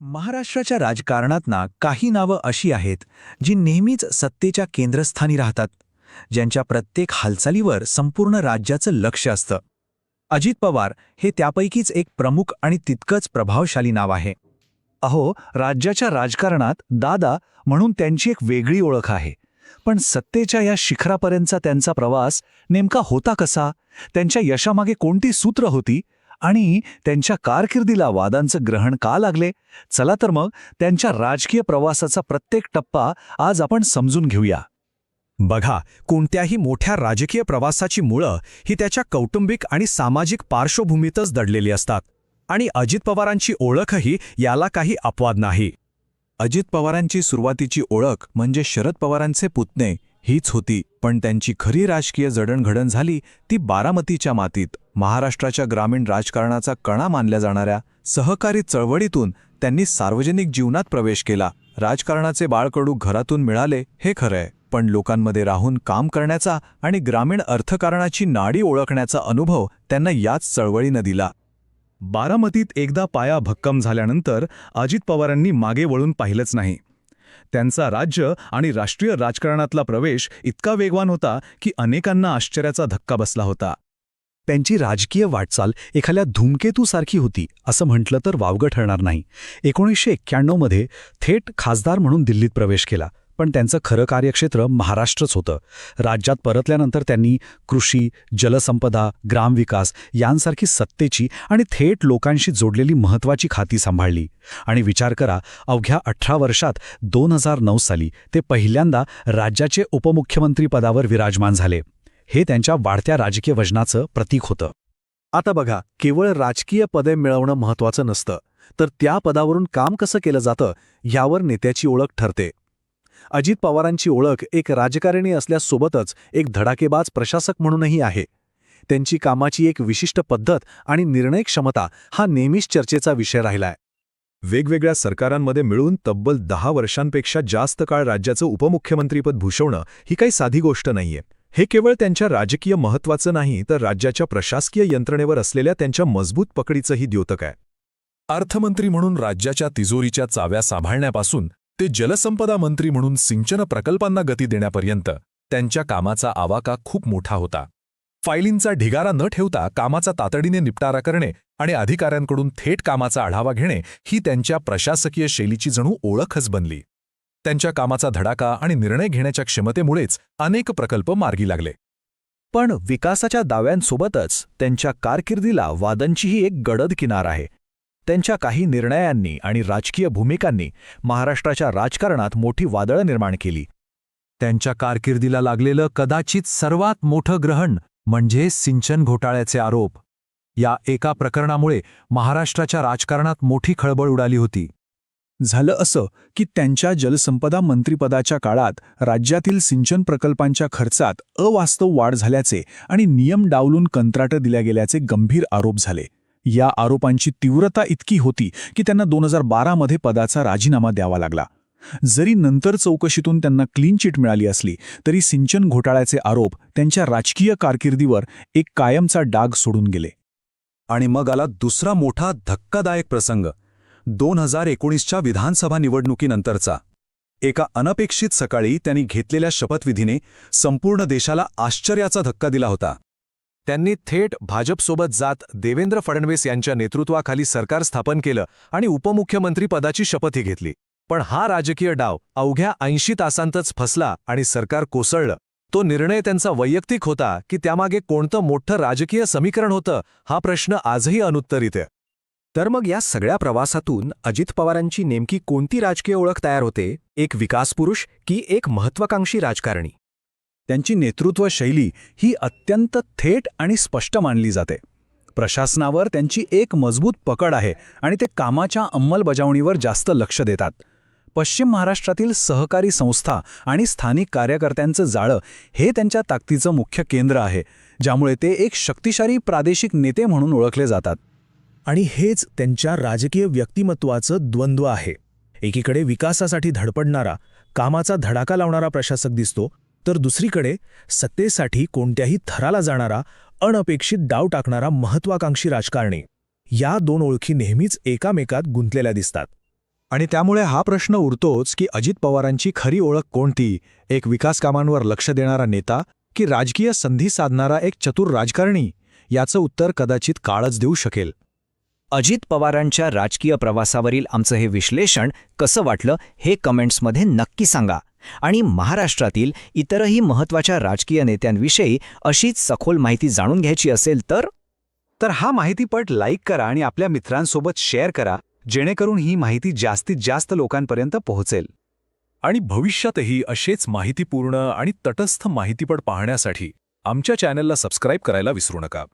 महाराष्ट्राच्या राजकारणात ना काही नावं अशी आहेत जी नेहमीच सत्तेच्या केंद्रस्थानी राहतात ज्यांच्या प्रत्येक हालचालीवर संपूर्ण राज्याचं लक्ष असतं. अजित पवार हे त्यापैकीच एक प्रमुख आणि तितकंच प्रभावशाली नाव आहे. अहो राज्याच्या राजकारणात दादा म्हणून त्यांची एक वेगळी ओळख आहे पण सत्तेच्या या शिखरापर्यंतचा त्यांचा प्रवास नेमका होता कसा? त्यांच्या यशामागे कोणती सूत्र होती? आणि त्यांच्या कारकिर्दीला वादांचं ग्रहण का लागले? चला तर मग त्यांच्या राजकीय प्रवासाचा प्रत्येक टप्पा आज आपण समजून घेऊया. बघा कोणत्याही मोठ्या राजकीय प्रवासाची मुळं ही त्याच्या कौटुंबिक आणि सामाजिक पार्श्वभूमीतच दडलेली असतात. आणि अजित पवारांची ओळखही याला काही अपवाद नाही. अजित पवारांची सुरुवातीची ओळख म्हणजे शरद पवारांचे पुतणे हीच होती पण त्यांची खरी राजकीय जडणघडण झाली ती बारामतीच्या मातीत. महाराष्ट्राच्या ग्रामीण राजकारणाचा कणा मानल्या जाणाऱ्या सहकारी चळवळीतून त्यांनी सार्वजनिक जीवनात प्रवेश केला. राजकारणाचे बाळकडू घरातून मिळाले हे खरंय पण लोकांमध्ये राहून काम करण्याचा आणि ग्रामीण अर्थकारणाची नाडी ओळखण्याचा अनुभव त्यांना याच चळवळीनं दिला. बारामतीत एकदा पाया भक्कम झाल्यानंतर अजित पवारांनी मागे वळून पाहिलंच नाही. त्यांचा राज्य आणि राष्ट्रीय राजकारणातला प्रवेश इतका वेगवान होता की अनेकांना आश्चर्याचा धक्का बसला होता. त्यांची राजकीय वाटचाल एखाद्या धूमकेतूसारखी होती असं म्हटलं तर वावगं ठरणार नाही. एकोणीसशे एक्क्याण्णवमध्ये थेट खासदार म्हणून दिल्लीत प्रवेश केला पण त्यांचं खरं कार्यक्षेत्र महाराष्ट्रच होतं. राज्यात परतल्यानंतर त्यांनी कृषी जलसंपदा ग्रामविकास यांसारखी सत्तेची आणि थेट लोकांशी जोडलेली महत्त्वाची खाती सांभाळली. आणि विचार करा अवघ्या अठरा वर्षात दोन हजार नऊ साली ते पहिल्यांदा राज्याचे उपमुख्यमंत्रीपदावर विराजमान झाले. हे त्यांच्या वाढत्या राजकीय वजनाचं प्रतीक होतं. आता बघा केवळ राजकीय पदे मिळवणं महत्वाचं नसतं तर त्या पदावरून काम कसं केलं जातं यावर नेत्याची ओळख ठरते. अजित पवारांची ओळख एक राजकारणी असल्यासोबतच एक धडाकेबाज प्रशासक म्हणूनही आहे. त्यांची कामाची एक विशिष्ट पद्धत आणि निर्णय क्षमता हा नेहमीच चर्चेचा विषय राहिलाय. वेगवेगळ्या सरकारांमध्ये मिळून तब्बल दहा वर्षांपेक्षा जास्त काळ राज्याचं उपमुख्यमंत्रीपद भूषवणं ही काही साधी गोष्ट नाहीये. हे केवळ त्यांच्या राजकीय महत्त्वाचं नाही तर राज्याच्या प्रशासकीय यंत्रणेवर असलेल्या त्यांच्या मजबूत पकडीचंही द्योतक आहे. अर्थमंत्री म्हणून राज्याच्या तिजोरीच्या चाव्या सांभाळण्यापासून ते जलसंपदा मंत्री म्हणून सिंचन प्रकल्पांना गती देण्यापर्यंत त्यांच्या कामाचा आवाका खूप मोठा होता. फायलींचा ढिगारा न ठेवता कामाचा तातडीने निपटारा करणे आणि अधिकाऱ्यांकडून थेट कामाचा आढावा घेणे ही त्यांच्या प्रशासकीय शैलीची जणू ओळखच बनली. त्यांच्या कामाचा धडाका आणि निर्णय घेण्याच्या क्षमतेमुळेच अनेक प्रकल्प मार्गी लागले. पण विकासाच्या दाव्यांसोबतच त्यांच्या कारकिर्दीला वादनचीही एक गडद किनार आहे. त्यांच्या काही निर्णयांनी आणि राजकीय भूमिकांनी महाराष्ट्राच्या राजकारणात मोठी वादळं निर्माण केली. त्यांच्या कारकिर्दीला लागलेलं कदाचित सर्वात मोठं ग्रहण म्हणजे सिंचन घोटाळ्याचे आरोप. या एका प्रकरणामुळे महाराष्ट्राच्या राजकारणात मोठी खळबळ उडाली होती. झालं असं की त्यांच्या जलसंपदा मंत्रिपदाच्या काळात राज्यातील सिंचन प्रकल्पांच्या खर्चात अवास्तव वाढ झाल्याचे आणि नियम डावलून कंत्राटं दिल्या गेल्याचे गंभीर आरोप झाले. या आरोपांची तीव्रता इतकी होती की त्यांना दोन हजार बारामध्ये पदाचा राजीनामा द्यावा लागला. जरी नंतर चौकशीतून त्यांना क्लीन चिट मिळाली असली तरी सिंचन घोटाळ्याचे आरोप त्यांच्या राजकीय कारकिर्दीवर एक कायमचा डाग सोडून गेले. आणि मग आला दुसरा मोठा धक्कादायक प्रसंग. दोन हजार एकोणीसच्या विधानसभा निवडणुकीनंतरचा. एका अनपेक्षित सकाळी त्यांनी घेतलेल्या शपथविधीने संपूर्ण देशाला आश्चर्याचा धक्का दिला होता. त्यांनी थेट भाजपसोबत जात देवेंद्र फडणवीस यांच्या नेतृत्वाखाली सरकार स्थापन केलं आणि उपमुख्यमंत्री पदाची शपथही घेतली. पण हा राजकीय डाव अवघ्या ऐंशी तासांतच फसला आणि सरकार कोसळलं. तो निर्णय त्यांचा वैयक्तिक होता की त्यामागे कोणतं मोठं राजकीय समीकरण होतं हा प्रश्न आजही अनुत्तरित आहे. तर मग या सगळ्या प्रवासातून अजित पवारांची नेमकी कोणती राजकीय ओळख तयार होते? एक विकासपुरुष की एक महत्वाकांक्षी राजकारणी? त्यांची नेतृत्व शैली ही अत्यंत थेट आणि स्पष्ट मानली जाते. प्रशासनावर त्यांची एक मजबूत पकड आहे आणि ते कामाच्या अंमलबजावणीवर जास्त लक्ष देतात. पश्चिम महाराष्ट्रातील सहकारी संस्था आणि स्थानिक कार्यकर्त्यांचं जाळं हे त्यांच्या ताकदीचं मुख्य केंद्र आहे ज्यामुळे ते एक शक्तिशाली प्रादेशिक नेते म्हणून ओळखले जातात. आणि हेच त्यांच्या राजकीय व्यक्तिमत्वाचं द्वंद्व आहे. एकीकडे विकासासाठी धडपडणारा कामाचा धडाका लावणारा प्रशासक दिसतो तर दुसरीकडे सत्तेसाठी कोणत्याही थराला जाणारा अनपेक्षित डाव टाकणारा महत्वाकांक्षी राजकारणी. या दोन ओळखी नेहमीच एकामेकात गुंतलेल्या दिसतात. आणि त्यामुळे हा प्रश्न उरतोच की अजित पवारांची खरी ओळख कोणती एक विकास कामांवर लक्ष देणारा नेता की राजकीय संधी साधणारा एक चतुर राजकारणी याचं उत्तर कदाचित काळच देऊ शकेल. अजित पवारांच्या राजकीय प्रवासावरील आमचं हे विश्लेषण कसं वाटलं हे कमेंट्समध्ये नक्की सांगा. आणि महाराष्ट्रातील इतरही महत्त्वाच्या राजकीय नेत्यांविषयी अशीच सखोल माहिती जाणून घ्यायची असेल तर? तर हा माहितीपट लाईक करा आणि आपल्या मित्रांसोबत शेअर करा जेणेकरून ही माहिती जास्तीत जास्त लोकांपर्यंत पोहोचेल. आणि भविष्यातही असेच माहितीपूर्ण आणि तटस्थ माहितीपट पाहण्यासाठी आमच्या चॅनलला सबस्क्राईब करायला विसरू नका.